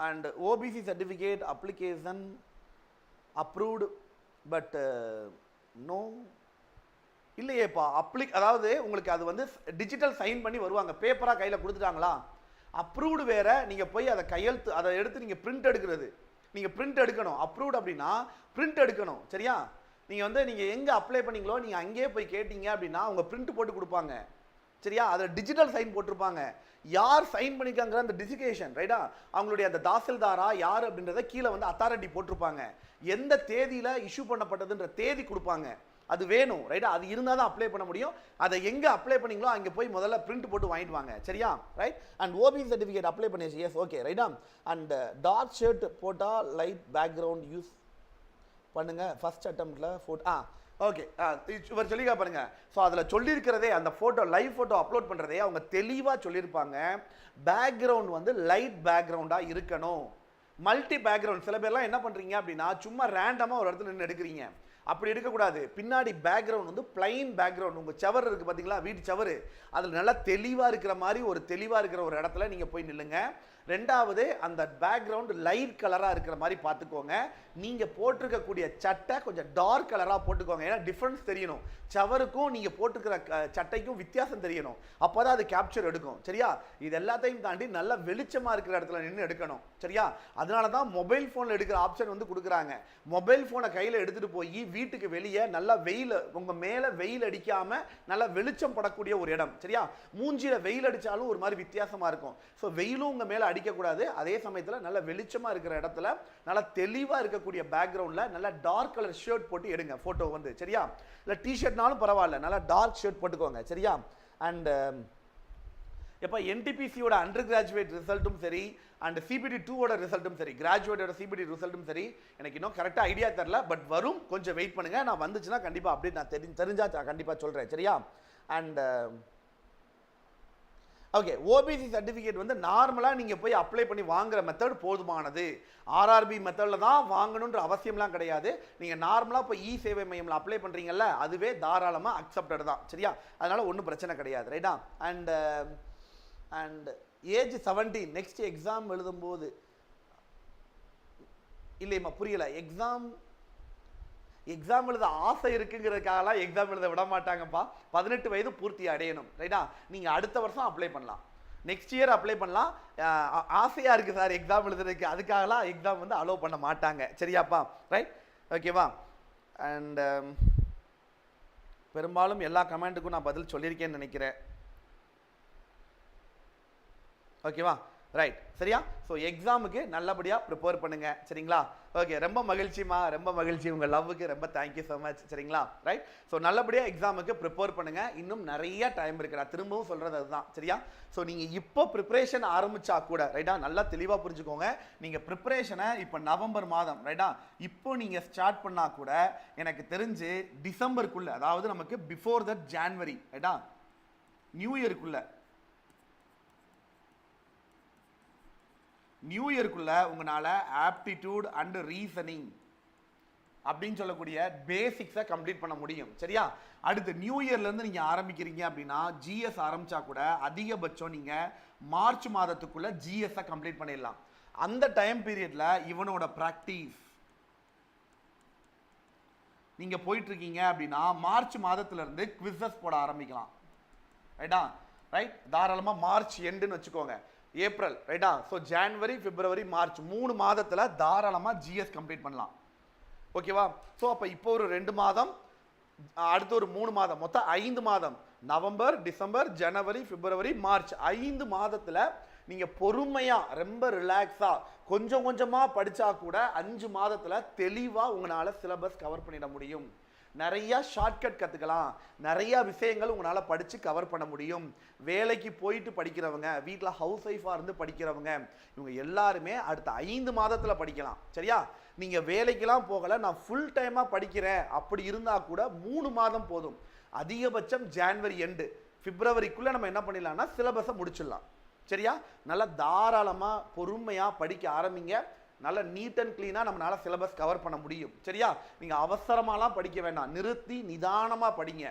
And OBC certificate application approved but no இல்லையேப்பா அப்ளி அதாவது உங்களுக்கு அது வந்து டிஜிட்டல் சைன் பண்ணி வருவாங்க. பேப்பராக கையில் கொடுத்துட்டாங்களா? அப்ரூவ்டு வேற நீங்கள் போய் அதை கையெழுத்து அதை எடுத்து நீங்கள் பிரிண்ட் எடுக்கிறது. நீங்கள் பிரிண்ட் எடுக்கணும். அப்ரூவ்டு அப்படின்னா பிரிண்ட் எடுக்கணும். சரியா? நீங்கள் வந்து நீங்கள் எங்கே அப்ளை பண்ணீங்களோ நீங்கள் அங்கேயே போய் கேட்டீங்க அப்படின்னா அவங்க பிரிண்ட் போட்டு கொடுப்பாங்க. சரியா? அதில் டிஜிட்டல் சைன் போட்டிருப்பாங்க. யார் சைன் பண்ணிக்காங்கிற அந்த டிசிகேஷன் ரைட்டா அவங்களுடைய அந்த தாசில்தாரா யார் அப்படின்றத கீழே வந்து அத்தாரிட்டி போட்டிருப்பாங்க. எந்த தேதியில் இஷ்யூ பண்ணப்பட்டதுன்ற தேதி கொடுப்பாங்க. அது வேணும் ரைட்டா அது இருந்தால் தான் அப்ளை பண்ண முடியும். அதை எங்கே அப்ளை பண்ணீங்களோ அங்கே போய் முதல்ல பிரிண்ட் போட்டு வாங்கிட்டு வாங்க. சரியா? Right and OB certificate apply பண்ணியாச்சு. எஸ் ஓகே ரைட்டா அண்ட் டார்க் ஷர்ட் போட்டால் லைட் பேக்ரவுண்ட் யூஸ் பண்ணுங்கள் ஃபஸ்ட் அட்டம்ப்ட்ல ஃபோட்டோ ஆ ஓகே இவர் சொல்லிக்கா பாருங்க. ஸோ அதில் சொல்லியிருக்கிறதே அந்த ஃபோட்டோ லைவ் ஃபோட்டோ அப்லோட் பண்ணுறதே அவங்க தெளிவாக சொல்லியிருப்பாங்க. பேக்ரவுண்ட் வந்து லைட் பேக்ரவுண்டாக இருக்கணும். மல்டி பேக்ரவுண்ட் சில பேர்லாம் என்ன பண்ணுறீங்க அப்படின்னா சும்மா ரேண்டமாக ஒரு இடத்துல நின்று எடுக்கிறீங்க. அப்படி எடுக்கக்கூடாது. பின்னாடி பேக்ரவுண்ட் வந்து பிளைன் பேக்ரவுண்ட் உங்கள் செவர் இருக்குது பார்த்தீங்களா வீட்டு செவர். அதில் நல்லா தெளிவாக இருக்கிற மாதிரி ஒரு தெளிவாக இருக்கிற ஒரு இடத்துல நீங்கள் போய் நில்லுங்க. ரெண்டாவது அந்த பேக்ரவுண்ட் லைட் கலராக இருக்கிற மாதிரி பார்த்துக்கோங்க. நீங்கள் போட்டிருக்கக்கூடிய சட்டை கொஞ்சம் டார்க் கலராக போட்டுக்கோங்க. ஏன்னா டிஃப்ரென்ஸ் தெரியணும். சவருக்கும் நீங்கள் போட்டுக்கிற க- சட்டைக்கும் வித்தியாசம் தெரியணும். அப்போ தான் அது கேப்சர் எடுக்கும். சரியா? இது எல்லாத்தையும் தாண்டி நல்ல வெளிச்சமாக இருக்கிற இடத்துல நின்று எடுக்கணும். சரியா? அதனால தான் மொபைல் ஃபோனில் எடுக்கிற ஆப்ஷன் வந்து கொடுக்குறாங்க. மொபைல் ஃபோனை கையில் எடுத்துகிட்டு போய் வீட்டுக்கு வெளியே நல்லா வெயில் உங்கள் மேலே வெயில் அடிக்காமல் நல்லா வெளிச்சம் படக்கூடிய ஒரு இடம். சரியா? மூஞ்சியில் வெயில் அடித்தாலும் ஒரு மாதிரி வித்தியாசமாக இருக்கும். ஸோ வெயிலும் உங்கள் மேலே அடிக்கக்கூடாது. அதே சமயத்தில் நல்ல வெளிச்சமாக இருக்கிற இடத்துல நல்லா தெளிவாக இருக்கக்கூடிய பேக்ரவுண்டில் நல்லா டார்க் கலர் ஷர்ட் போட்டு எடுங்க ஃபோட்டோ வந்து. சரியா? இல்லை டிஷர்ட்னாலும் பரவாயில்ல. நல்லா டார்க் ஷர்ட் போட்டுக்கோங்க. சரியா? அண்ட் எப்போ என்டிபிசியோட அண்டர் கிராஜுவேட் ரிசல்ட்டும் சரி அண்ட் சிபிடி டூவோட ரிசல்ட்டும் சரி கிராஜுவேட்டோட சிபிடி ரிசல்ட்டும் சரி எனக்கு இன்னும் கரெக்டாக ஐடியா தெரில பட் வரும். கொஞ்சம் வெயிட் பண்ணுங்க. நான் வந்துச்சுன்னா கண்டிப்பாக அப்டேட் நான் தெரி தெரிஞ்சா கண்டிப்பாக சொல்கிறேன் சரியா? அண்ட் ஓகே ஓபிசி சர்டிஃபிகேட் வந்து நார்மலாக நீங்கள் போய் அப்ளை பண்ணி வாங்குற மெத்தட் போதுமானது. ஆர்ஆர்பி மெத்தடில் தான் வாங்கணுன்ற அவசியம்லாம் கிடையாது. நீங்கள் நார்மலாக இப்போ இ சேவை மையமில் அப்ளை பண்ணுறீங்கல்ல அதுவே தாராளமாக அக்செப்டட் தான். சரியா? அதனால் ஒன்றும் பிரச்சனை கிடையாது. ரைட்டா and and age 17 next exam எழுதும்போது இல்லையம்மா புரியல. எக்ஸாம் எக்ஸாம் எழுத ஆசை இருக்குங்கிறதுக்காகலாம் எக்ஸாம் எழுத விட மாட்டாங்கப்பா பதினெட்டு வயது பூர்த்தி அடையணும். ரைட்டா நீங்கள் அடுத்த வருஷம் அப்ளை பண்ணலாம். நெக்ஸ்ட் இயர் அப்ளை பண்ணலாம். ஆசையாக இருக்குது சார் எக்ஸாம் எழுதுறதுக்கு. அதுக்காகலாம் எக்ஸாம் வந்து அலோவ் பண்ண மாட்டாங்க. சரியாப்பா? ரைட் ஓகேவா அண்ட் பெரும்பாலும் எல்லா கமெண்ட்டுக்கும் நான் பதில் சொல்லியிருக்கேன்னு நினைக்கிறேன். ஓகேவா ரைட் சரியா? ஸோ எக்ஸாமுக்கு நல்லபடியாக ப்ரிப்பேர் பண்ணுங்க. சரிங்களா? ஓகே ரொம்ப மகிழ்ச்சிமா ரொம்ப மகிழ்ச்சி. உங்கள் லவ்வுக்கு ரொம்ப தேங்க்யூ ஸோ மச் சரிங்களா? ரைட் ஸோ நல்லபடியாக எக்ஸாமுக்கு ப்ரிப்பேர் பண்ணுங்கள் இன்னும் நிறைய டைம் இருக்குது நான் திரும்பவும் சொல்கிறது அதுதான். சரியா? ஸோ நீங்கள் இப்போ ப்ரிப்பரேஷன் ஆரம்பிச்சா கூட ரைட்டா நல்லா தெளிவாக புரிஞ்சுக்கோங்க. நீங்கள் ப்ரிப்பரேஷனை இப்போ நவம்பர் மாதம் ரைட்டா இப்போ நீங்கள் ஸ்டார்ட் பண்ணால் கூட எனக்கு தெரிஞ்சு டிசம்பருக்குள்ளே அதாவது நமக்கு பிஃபோர் தட் ஜான்வரி ரைட்டா நியூ இயருக்குள்ளே நியூ இயர்க்குள்ளே உங்களால் ஆப்டிடியூட் அண்ட் ரீசனிங் அப்படின்னு சொல்லக்கூடிய பேசிக்ஸை கம்ப்ளீட் பண்ண முடியும். சரியா? அடுத்து நியூ இயர்லேருந்து நீங்கள் ஆரம்பிக்கிறீங்க அப்படின்னா ஜிஎஸ் ஆரம்பித்தா கூட அதிகபட்சம் நீங்கள் மார்ச் மாதத்துக்குள்ளே ஜிஎஸ்ஸை கம்ப்ளீட் பண்ணிடலாம். அந்த டைம் பீரியடில் இவனோட ப்ராக்டிஸ் நீங்கள் போயிட்டுருக்கீங்க அப்படின்னா மார்ச் மாதத்துலேருந்து குவிஸஸ் குவிசஸ் போட ஆரம்பிக்கலாம். ரைட்டா ரைட் தாராளமாக மார்ச் எண்டுன்னு வச்சுக்கோங்க. ஏப்ரல் ரைட்டா ஸோ ஜான்வரி பிப்ரவரி மார்ச் மூணு மாதத்தில் தாராளமாக ஜிஎஸ் கம்ப்ளீட் பண்ணலாம். ஓகேவா ஸோ அப்போ இப்போ ஒரு ரெண்டு மாதம் அடுத்து ஒரு மூணு மாதம் மொத்தம் ஐந்து மாதம். நவம்பர் டிசம்பர் ஜனவரி பிப்ரவரி மார்ச் ஐந்து மாதத்தில் நீங்கள் பொறுமையாக ரொம்ப ரிலாக்ஸாக கொஞ்சம் கொஞ்சமாக படித்தா கூட அஞ்சு மாதத்தில் தெளிவாக உங்களால் சிலபஸ் கவர் பண்ணிட முடியும். நிறைய ஷார்ட்கட் கற்றுக்கலாம் நிறைய விஷயங்கள் உங்களால் படித்து கவர் பண்ண முடியும். வேலைக்கு போயிட்டு படிக்கிறவங்க வீட்டில் ஹவுஸ் ஒய்ஃபாக இருந்து படிக்கிறவங்க இவங்க எல்லாருமே அடுத்த ஐந்து மாதத்தில் படிக்கலாம். சரியா? நீங்கள் வேலைக்கெலாம் போகலை நான் ஃபுல் டைமாக படிக்கிறேன். அப்படி இருந்தால் கூட மூணு மாதம் போதும். அதிகபட்சம் ஜான்வரி எண்டு பிப்ரவரிக்குள்ளே நம்ம என்ன பண்ணிடலாம்னா சிலபஸை முடிச்சிடலாம். சரியா? நல்லா தாராளமாக பொறுமையாக படிக்க ஆரம்பிங்க. நல்ல நீட் அண்ட் க்ளீனாக நம்மளால் சிலபஸ் கவர் பண்ண முடியும். சரியா? நீங்கள் அவசரமாலாம் படிக்க வேண்டாம். நிறுத்தி நிதானமாக படிங்க.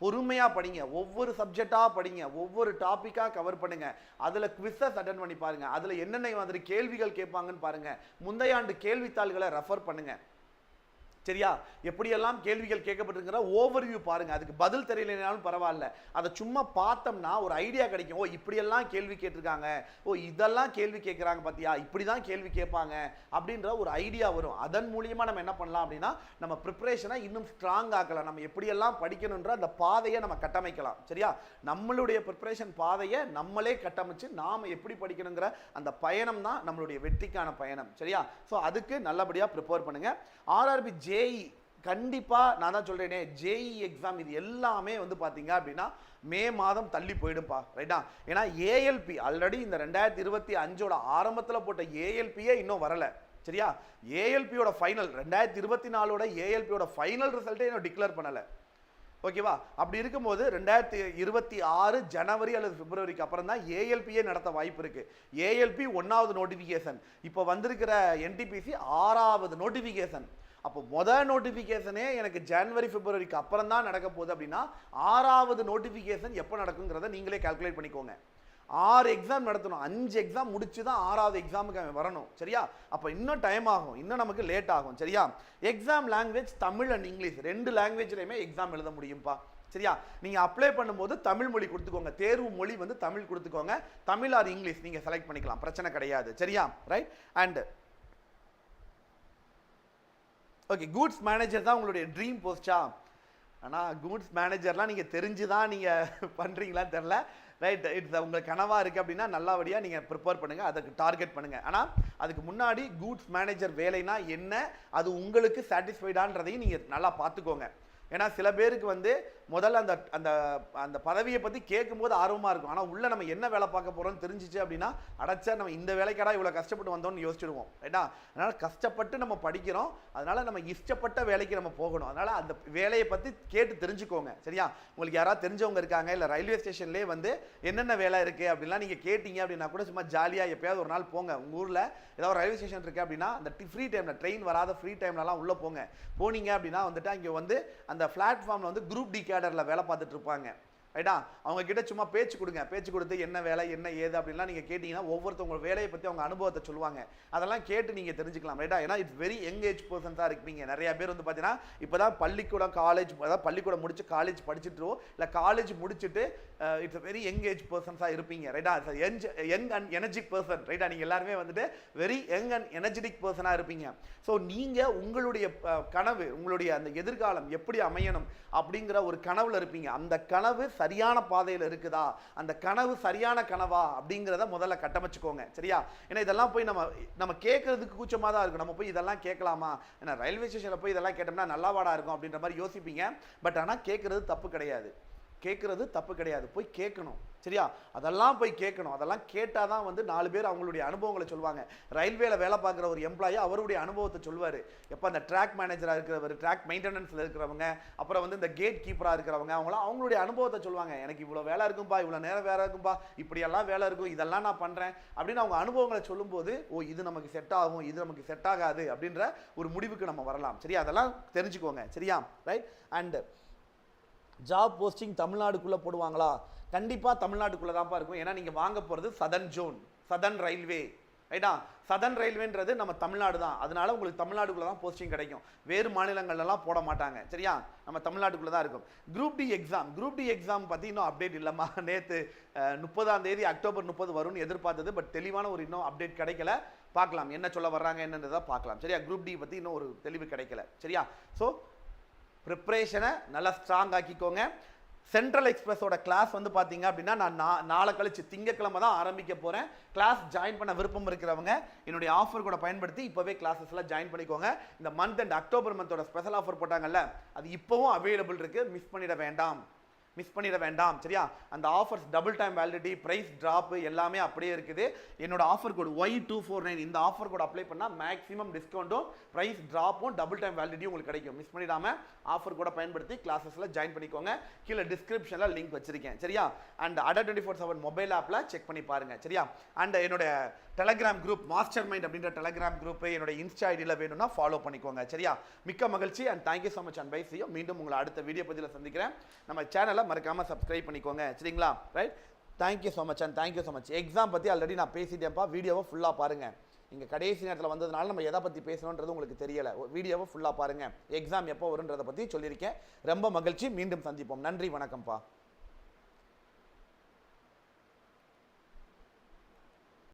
பொறுமையாக படிங்க. ஒவ்வொரு சப்ஜெக்டாக படிங்க. ஒவ்வொரு டாப்பிக்காக கவர் பண்ணுங்கள் அதில் குவிஸஸ் அட்டன் பண்ணி பாருங்கள் அதில் என்னென்ன மாதிரி கேள்விகள் கேட்பாங்கன்னு பாருங்கள் முந்தைய ஆண்டு கேள்வித்தாள்களை ரெஃபர் பண்ணுங்கள் சரியா? எப்படியெல்லாம் கேள்விகள் கேட்கப்பட்டிருக்கிற ஓவர்வியூ பாருங்கள் அதுக்கு பதில் தெரியலனாலும் பரவாயில்ல. அதை சும்மா பார்த்தோம்னா ஒரு ஐடியா கிடைக்கும். ஓ இப்படியெல்லாம் கேள்வி கேட்டிருக்காங்க. ஓ இதெல்லாம் கேள்வி கேட்குறாங்க பார்த்தியா இப்படி தான் கேள்வி கேட்பாங்க அப்படின்ற ஒரு ஐடியா வரும். அதன் மூலியமாக நம்ம என்ன பண்ணலாம் அப்படின்னா நம்ம ப்ரிப்பரேஷனை இன்னும் ஸ்ட்ராங் ஆக்கலாம். நம்ம எப்படியெல்லாம் படிக்கணுன்ற அந்த பாதையை நம்ம கட்டமைக்கலாம். சரியா? நம்மளுடைய ப்ரிப்பரேஷன் பாதையை நம்மளே கட்டமைச்சு நாம் எப்படி படிக்கணுங்கிற அந்த பயணம் தான் நம்மளுடைய வெற்றிக்கான பயணம். சரியா? ஸோ அதுக்கு நல்லபடியாக ப்ரிப்பேர் பண்ணுங்கள் ஆர்ஆர்பி ஜேஇ கண்டிப்பாக நான் தான் சொல்கிறேனே ஜேஇ எக்ஸாம் இது எல்லாமே வந்து பார்த்தீங்க அப்படின்னா மே மாதம் தள்ளி போயிடும்ப்பா ரைட்டா ஏன்னா ஏஎல்பி ஆல்ரெடி இந்த ரெண்டாயிரத்தி இருபத்தி அஞ்சோட ஆரம்பத்தில் போட்ட ஏஎல்பியே இன்னும் வரலை சரியா? ஏஎல்பியோட ஃபைனல் ரெண்டாயிரத்தி இருபத்தி நாலோட ஏஎல்பியோட ஃபைனல் ரிசல்ட்டே இன்னும் டிக்ளேர் பண்ணலை ஓகேவா அப்படி இருக்கும்போது ரெண்டாயிரத்தி இருபத்தி ஆறு ஜனவரி அல்லது பிப்ரவரிக்கு அப்புறம் தான் ஏஎல்பியே நடத்த வாய்ப்பு இருக்குது ஏஎல்பி ஒன்றாவது நோட்டிஃபிகேஷன் இப்போ வந்திருக்கிற என்டிபிசி ஆறாவது நோட்டிஃபிகேஷன் அப்போ மொதல் நோட்டிஃபிகேஷனே எனக்கு ஜான்வரி பிப்ரவரிக்கு அப்புறம் தான் நடக்க போகுது அப்படின்னா ஆறாவது நோட்டிஃபிகேஷன் எப்போ நடக்குங்கிறத நீங்களே கால்குலேட் பண்ணிக்கோங்க. ஆறு எக்ஸாம் நடத்தணும். அஞ்சு எக்ஸாம் முடிச்சு தான் ஆறாவது எக்ஸாமுக்கு அவன் வரணும். சரியா? அப்போ இன்னும் டைம் ஆகும். இன்னும் நமக்கு லேட் ஆகும். சரியா? Exam language Tamil and English ரெண்டு லாங்குவேஜ்லையுமே எக்ஸாம் எழுத முடியும்ப்பா சரியா? நீங்கள் அப்ளை பண்ணும்போது தமிழ் மொழி கொடுத்துக்கோங்க. தேர்வு மொழி வந்து தமிழ் கொடுத்துக்கோங்க. தமிழ் ஆர் இங்கிலீஷ் நீங்கள் செலக்ட் பண்ணிக்கலாம். பிரச்சனை கிடையாது. சரியா? Right and okay goods manager தான் உங்களுடைய ட்ரீம் போஸ்டா ஆனால் கூட்ஸ் மேனேஜர்லாம் நீங்கள் தெரிஞ்சு தான் நீங்கள் <laughs> பண்ணுறீங்களான்னு தெரில ரைட் இட்ஸ் உங்களுக்கு கனவாக இருக்குது அப்படின்னா நல்லபடியாக நீங்கள் ப்ரிப்பேர் பண்ணுங்கள் அதுக்கு டார்கெட் பண்ணுங்கள் ஆனால் அதுக்கு முன்னாடி கூட்ஸ் மேனேஜர் வேலைனா என்ன அது உங்களுக்கு சாட்டிஸ்ஃபைடான்றதையும் நீங்கள் நல்லா பார்த்துக்கோங்க. ஏன்னா சில பேருக்கு வந்து முதல்ல அந்த அந்த அந்த பதவியை பற்றி கேட்கும்போது ஆர்வமாக இருக்கும். ஆனால் உள்ளே நம்ம என்ன வேலை பார்க்க போகிறோம்னு தெரிஞ்சிச்சு அப்படின்னா அடைச்சா நம்ம இந்த வேலைக்கடா இவ்வளோ கஷ்டப்பட்டு வந்தோம்னு யோசிச்சுடுவோம் ரைட்டா? அதனால் கஷ்டப்பட்டு நம்ம படிக்கிறோம். அதனால் நம்ம இஷ்டப்பட்ட வேலைக்கு நம்ம போகணும். அதனால் அந்த வேலையை பற்றி கேட்டு தெரிஞ்சுக்கோங்க. சரியா? உங்களுக்கு யாராவது தெரிஞ்சவங்க இருக்காங்க இல்லை ரயில்வே ஸ்டேஷன்லேயே வந்து என்னென்ன வேலை இருக்குது அப்படின்லாம் நீங்கள் கேட்டீங்க அப்படின்னா கூட சும்மா ஜாலியாக எப்பயாவது ஒரு நாள் போங்க. உங்கள் ஊரில் ஏதாவது ரயில்வே ஸ்டேஷன் இருக்குது அப்படின்னா அந்த ஃப்ரீ டைமில் ட்ரெயின் வராத ஃப்ரீ டைம்லலாம் உள்ளே போங்க. போனீங்க அப்படின்னா வந்துட்டு அங்கே வந்து அந்த பிளாட்ஃபார்மில் வந்து குரூப் டி கேடரில் வேலை பார்த்துட்ருப்பாங்க ரைட்டா? அவங்க கிட்ட சும்மா பேச்சு கொடுங்க. பேச்சு கொடுத்து என்ன வேலை என்ன ஏது அப்படின்லாம் நீங்கள் கேட்டிங்கன்னா ஒவ்வொருத்தவங்க வேலையை பற்றி அவங்க அனுபவத்தை சொல்லுவாங்க. அதெல்லாம் கேட்டு நீங்கள் தெரிஞ்சுக்கலாம் ரைட்டா? ஏன்னா இட்ஸ் வெரி யங் ஏஜ் பர்சன்ஸாக இருப்பீங்க. நிறைய பேர் வந்து பார்த்தீங்கன்னா இப்போ தான் பள்ளிக்கூடம் காலேஜ் அதாவது பள்ளிக்கூடம் முடிச்சு காலேஜ் படிச்சுட்டு இல்லை காலேஜ் முடிச்சுட்டு இட்ஸ் வெரி யங் ஏஜ் பர்சன்ஸாக இருப்பீங்க ரைட்டா? Young young and energetic person ரைட்டா? நீங்கள் எல்லாருமே வந்துட்டு வெரி யங் அண்ட் எனர்ஜெட்டிக் பர்சனாக இருப்பீங்க. ஸோ நீங்கள் உங்களுடைய கனவு உங்களுடைய அந்த எதிர்காலம் எப்படி அமையணும் அப்படிங்கிற ஒரு கனவில் இருப்பீங்க. அந்த கனவு சரியான பாதையில் இருக்குதா? அந்த கனவு சரியான கனவா? அப்படிங்கிறத முதல்ல கட்டமைச்சுக்கோங்க. சரியா? ஏன்னா இதெல்லாம் போய் நம்ம நம்ம கேட்கறதுக்கு கூச்சமாக தான் இருக்கும். நம்ம போய் இதெல்லாம் கேட்கலாமா? ஏன்னா ரயில்வே ஸ்டேஷனில் போய் இதெல்லாம் கேட்டோம்னா நல்லாவாடா இருக்கும் அப்படின்ற மாதிரி யோசிப்பீங்க. பட் ஆனால் கேட்கறது தப்பு கிடையாது. கேட்குறது தப்பு கிடையாது. போய் கேட்கணும். சரியா? அதெல்லாம் போய் கேட்கணும். அதெல்லாம் கேட்டால் தான் வந்து நாலு பேர் அவங்களுடைய அனுபவங்களை சொல்லுவாங்க ரயில்வேல வேலை பார்க்குற ஒரு எம்ப்ளாயி அவருடைய அனுபவத்தை சொல்லுவார் எப்போ அந்த ட்ராக் மேனேஜராக இருக்கிறவர் ட்ராக் மெயின்டெனன்ஸில் இருக்கிறவங்க அப்புறம் வந்து இந்த கேட் கீப்பராக இருக்கிறவங்க அவங்களாம் அவங்களுடைய அனுபவத்தை சொல்லுவாங்க எனக்கு இவ்வளோ வேலை இருக்கும்பா இவ்வளோ நேரம் வேலை இருக்கும்பா இப்படியெல்லாம் வேலை இருக்கும் இதெல்லாம் நான் பண்ணுறேன் அப்படின்னு அவங்க அனுபவங்களை சொல்லும்போது ஓ இது நமக்கு செட் ஆகும் இது நமக்கு செட் ஆகாது அப்படின்ற ஒரு முடிவுக்கு நம்ம வரலாம். சரியா? அதெல்லாம் தெரிஞ்சுக்கோங்க. சரியா? ரைட் அண்ட் ஜாப் போஸ்டிங் தமிழ்நாடுக்குள்ளே போடுவாங்களா கண்டிப்பாக தமிழ்நாட்டுக்குள்ளே தான்ப்பா இருக்கும் ஏன்னா நீங்கள் வாங்க போகிறது சதன் ஜோன் சதன் ரயில்வே ரைட்டா சதன் ரயில்வேன்றது நம்ம தமிழ்நாடு தான் அதனால உங்களுக்கு தமிழ்நாடுக்குள்ளே தான் போஸ்டிங் கிடைக்கும் வேறு மாநிலங்கள்லாம் போட மாட்டாங்க சரியா நம்ம தமிழ்நாட்டுக்குள்ளே தான் இருக்கும் group D exam group D exam பற்றி இன்னும் அப்டேட் இல்லைம்மா நேற்று முப்பதாம் தேதி அக்டோபர் முப்பது வரும்னு எதிர்பார்த்தது பட் தெளிவான ஒரு இன்னும் அப்டேட் கிடைக்கல பார்க்கலாம் என்ன சொல்ல வர்றாங்க என்னன்றதை பார்க்கலாம் சரியா குரூப் டி பற்றி இன்னும் ஒரு தெளிவு கிடைக்கல சரியா ஸோ ப்ரிப்ரேஷனை நல்லா ஸ்ட்ராங் ஆக்கிக்கோங்க. சென்ட்ரல் எக்ஸ்பிரஸோட கிளாஸ் வந்து பார்த்தீங்க அப்படின்னா நான் நா- நாளை கழிச்சு திங்கக்கிழமை தான் ஆரம்பிக்க போகிறேன் கிளாஸ் ஜாயின் பண்ண விருப்பம் இருக்கிறவங்க என்னுடைய ஆஃபர் கூட பயன்படுத்தி இப்போவே கிளாஸஸ்லாம் ஜாயின் பண்ணிக்கோங்க. இந்த மந்த் அண்ட் அக்டோபர் மந்தோட ஸ்பெஷல் ஆஃபர் போட்டாங்கல்ல அது இப்போவும் அவைலபிள் இருக்குது மிஸ் பண்ணிட வேண்டாம். மிஸ் பண்ணிட வேண்டாம். சரியா? அந்த offers double time validity price drop எல்லாமே அப்படியே இருக்குது. என்னோட offer code Y two four nine இந்த ஆஃபர் கோட் அப்ளை பண்ணால் மேக்ஸிமம் டிஸ்கவுண்ட்டும் ப்ரைஸ் ட்ராப்பும் டபுள் டைம் வேலிடிட்டி உங்களுக்கு கிடைக்கும். மிஸ் பண்ணிடாமல் ஆஃபர் கூட பயன்படுத்தி கிளாஸஸில் ஜாயின் பண்ணிக்கோங்க. கீழே டிஸ்கிரிப்ஷனில் லிங்க் வச்சிருக்கேன். சரியா? And Adda twenty four seven mobile ஆப்பில் செக் பண்ணி பாருங்கள் சரியா? அண்ட் என்னோட டெலகிராம் குரூப் மாஸ்டர் மைண்ட் அப்படின்ற டெலகிராம் குரூப் என்னோட இன்ஸ்டா ஐடியில் வேணும்னா ஃபாலோ பண்ணிக்கோங்க. சரியா? மிக்க மகிழ்ச்சி and thank you so much and bye செய்யும் மீண்டும் உங்களை அடுத்த வீடியோ பதிவில் சந்திக்கிறேன். நம்ம சேனலை மறக்காம சப்ஸ்கிரைப் பண்ணிக்கோங்க. சரிங்களா? Right thank you so much and thank you so much exam பற்றி ஆல்ரெடி நான் பேசிட்டேன்ப்பா. வீடியோவை ஃபுல்லாக பாருங்க. இங்கே கடைசி நேரத்தில் வந்ததுனால நம்ம எதை பற்றி பேசணுன்றது உங்களுக்கு தெரியல. வீடியோவை ஃபுல்லாக பாருங்க. எக்ஸாம் எப்போ வருன்றதை பற்றி சொல்லியிருக்கேன். ரொம்ப மகிழ்ச்சி. மீண்டும் சந்திப்போம். நன்றி வணக்கம்ப்பா.